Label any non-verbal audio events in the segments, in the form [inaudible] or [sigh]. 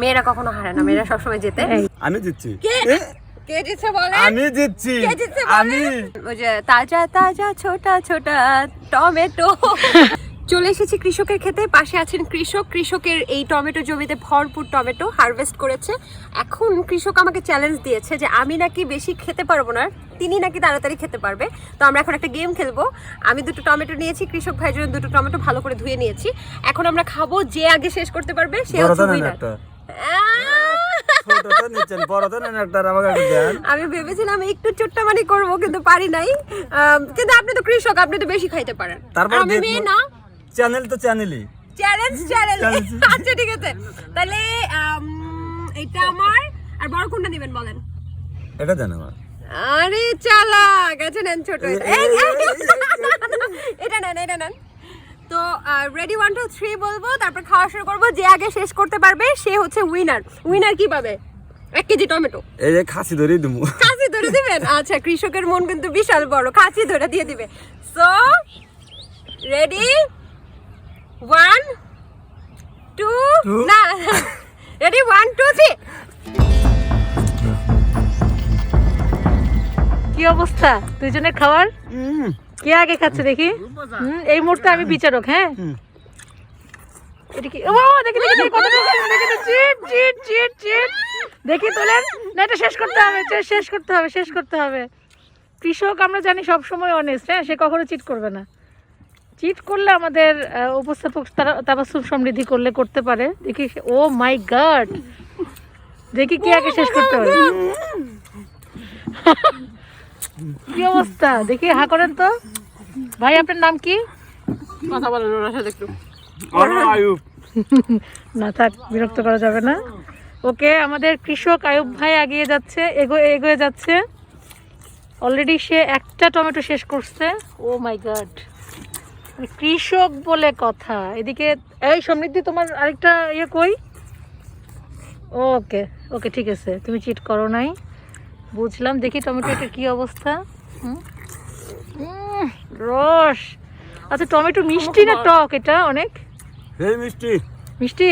মেয়েরা কখনো হারে না মেয়েরা সবসময় জেতে। আমি জিতছি। কে? জিতছে বলে আমি জিতছি। কে জিতছে আমি। ওই যে তাজা তাজা ছোটা ছোটা টমেটো। [laughs] চলে এসেছি কৃষকের খেতে পাশে আছেন কৃষক। কৃষকের এই টমেটো জমিতে ভরপুর টমেটো হারভেস্ট করেছে। এখন কৃষক আমাকে চ্যালেঞ্জ দিয়েছে যে আমি নাকি বেশি খেতে পারব না তিনি নাকি তাড়াতাড়ি খেতে পারবে। তো আমরা এখন একটা গেম খেলব। আমি দুটো টমেটো নিয়েছি কৃষক ভাইয়ের জন্য দুটো টমেটো ভালো করে ধুয়ে নিয়েছি। এখন আমরা খাব যে আগে শেষ করতে পারবে সে হচ্ছে নিচ্ছেন নেন একটা আমাকে দেন আমি ভেবেছিলাম একটু চুট্টামানি করব কিন্তু পারি নাই কিন্তু আপনি তো কৃষক আপনি তো বেশি খাইতে পারেন তারপর আমি মেয়ে না চ্যানেল তো চ্যানেলই চ্যালেঞ্জ চ্যালেঞ্জ আচ্ছা ঠিক আছে তাহলে এটা আমার আর বড় কোনটা নেবেন বলেন এটা আমার আরে চালাক আচ্ছা নেন ছোট এটা নেন এটা নেন তো রেডি ওয়ান টু থ্রি বলব তারপর খাওয়া শুরু করব। যে আগে শেষ করতে পারবে সে হচ্ছে উইনার উইনার কি পাবে? এক কেজি টমেটো। এই যে খাসি ধরে দিমু। খাসি ধরে দিবেন? আচ্ছা কৃষকের মন কিন্তু বিশাল বড়। খাসি ধরে দিয়ে দিবে। So ready one two. না রেডি ওয়ান টু থ্রি কি অবস্থা? দুজনের খাওয়ার উম, কে আগে খাচ্ছে দেখি? হুম, এই মুহূর্তে আমি বিচারক হ্যাঁ? ও দেখি দেখি দেখি কত দেখি দেখি চিট চিট চিট চিট দেখি তোলেন। না এটা শেষ করতে হবে শেষ করতে হবে শেষ করতে হবে। কৃষক আমরা জানি সব সময় অনেস্ট হ্যাঁ? সে কখনো চিট করবে না। চিট করলে আমাদের উপস্থাপক তারা তাবাসুম সমৃদ্ধি করলে করতে পারে। দেখি ও মাই গড দেখি কে আগে শেষ করতে হবে [laughs] কি অবস্থা? দেখি হা করেন তো। ভাই আপনার নাম কি? কথা বলেন ওনার সাথে একটু। আয়ুব। [laughs] না থাক বিরক্ত করা যাবে না। ওকে আমাদের কৃষক আয়ুব ভাই এগিয়ে যাচ্ছে এগোয়ে এগোয়ে যাচ্ছে। অলরেডি সে একটা টমেটো শেষ করছে। Oh my God. কৃষক বলে কথা। এদিকে এই সমৃদ্ধি তোমার আরেকটা ইয়ে কই? ওকে ওকে ঠিক আছে। তুমি চিট করো নাই। বুঝলাম দেখি টমেটোটার কি অবস্থা। হুম? রস। আচ্ছা টমেটো মিষ্টি না টক এটা অনেক? এই মিষ্টি। মিষ্টি?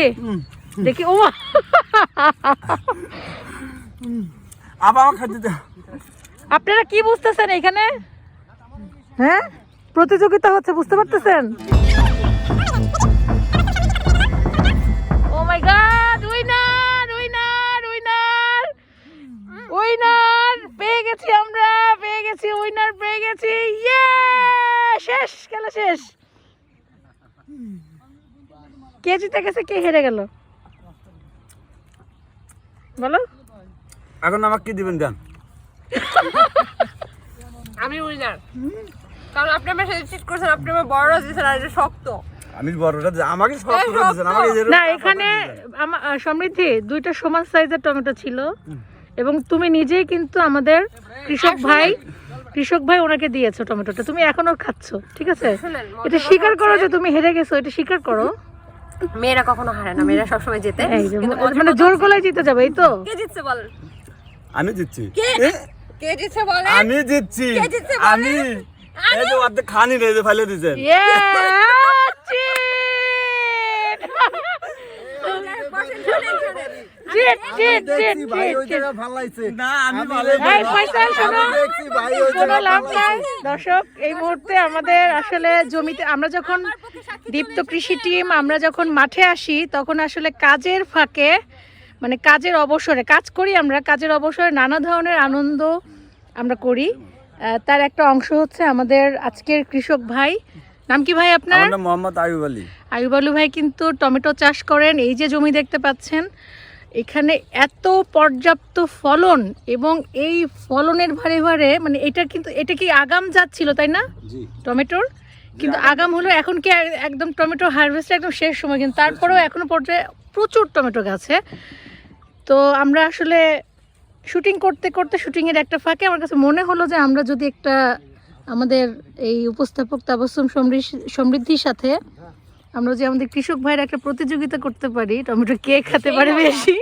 দেখি ও আবার দাও আপনারা কি বুঝতেছেন এখানে? হ্যাঁ? প্রতিযোগিতা হচ্ছে বুঝতে পারতেছেন? শেষ কে জিতে গেছে কে হেরে গেল? বলো। এখন আমাকে কি দিবেন দেন আমি উইনার। কারণ আপনি আমার সাথে চিট করছেন আপনি আমার বড় দিয়েছেন আর এটা শক্ত। আমি বড়টা আমাকে সব এই দিয়েছেন আমাকে। না এখানে সমৃদ্ধি দুইটা সমান সাইজের টমেটো ছিল। এবং তুমি নিজেই কিন্তু আমাদের কৃষক ভাই কৃষক ভাই ওনাকে দিয়েছ টমেটোটা। তুমি এখনও খাচ্ছ ঠিক আছে? এটা স্বীকার করো যে তুমি হেরে গেছো এটা স্বীকার করো। মেয়েরা কখনো হারে না মেয়েরা সবসময় জেতে। মানে জোর গলায় জিতে যাবে এই তো? কে জিতছে বলেন আমি জিতছি। কে? কে জিতছে বলেন? আমি জিতছি। কে জিতছে বলেন? আমি? এই যে অর্ধেক খানি রে যে ফেলে দিয়েছেন। Yeah! [laughs] Cheat cheat cheat cheat cheat না আমি ভালো এই ফয়সাল শোনো। কোনো লাভ নাই। দর্শক এই মুহূর্তে আমাদের আসলে জমিতে আমরা যখন দীপ্ত কৃষি টিম আমরা যখন মাঠে আসি তখন আসলে কাজের ফাঁকে মানে কাজের অবসরে কাজ করি আমরা কাজের অবসরে নানা ধরনের আনন্দ আমরা করি। তার একটা অংশ হচ্ছে আমাদের আজকের কৃষক ভাই। নাম কি ভাই আপনার? আমার নাম মোহাম্মদ আয়ুব আলী। আয়ুব আলু ভাই কিন্তু টমেটো চাষ করেন। এই যে জমি দেখতে পাচ্ছেন এখানে এত পর্যাপ্ত ফলন এবং এই ফলনের ভারে ভারে মানে এটা কিন্তু এটা কি আগাম জাত ছিল তাই না? টমেটোর? কিন্তু আগাম হলো এখন কি একদম টমেটো হারভেস্ট একদম শেষ সময় কিন্তু তারপরেও এখনও পর্যায়ে প্রচুর টমেটো গাছে তো আমরা আসলে শুটিং করতে করতে শুটিংয়ের একটা ফাঁকে আমার কাছে মনে হলো যে আমরা যদি একটা আমাদের এই উপস্থাপক তাবাসুম সমৃদ্ধি- সমৃদ্ধির সাথে আমরা যে আমাদের কৃষক ভাইয়ের একটা প্রতিযোগিতা করতে পারি টমেটো কে খেতে পারে বেশি?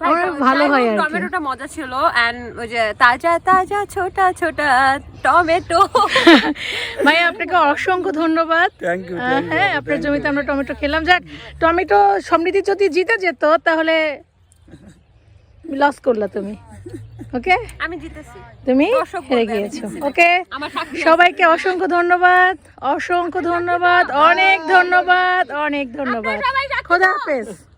আমার ভালো হয় আর টমেটোটা মজা ছিল এন্ড ওই যে তাজা তাজা ছোটা ছোটা টমেটো। [laughs] ভাই আপনাকে অসংখ্য ধন্যবাদ। হ্যাঁ আপনার জমিতে আমরা টমেটো খেলাম। যাক টমেটো সমৃদ্ধি যদি জিতে যেত তাহলে লস করলা তুমি। ওকে আমি জিতেছি। তুমি হেরে গিয়েছো। ওকে সবাইকে অসংখ্য ধন্যবাদ অসংখ্য ধন্যবাদ অনেক ধন্যবাদ অনেক ধন্যবাদ। খোদা হাফেজ।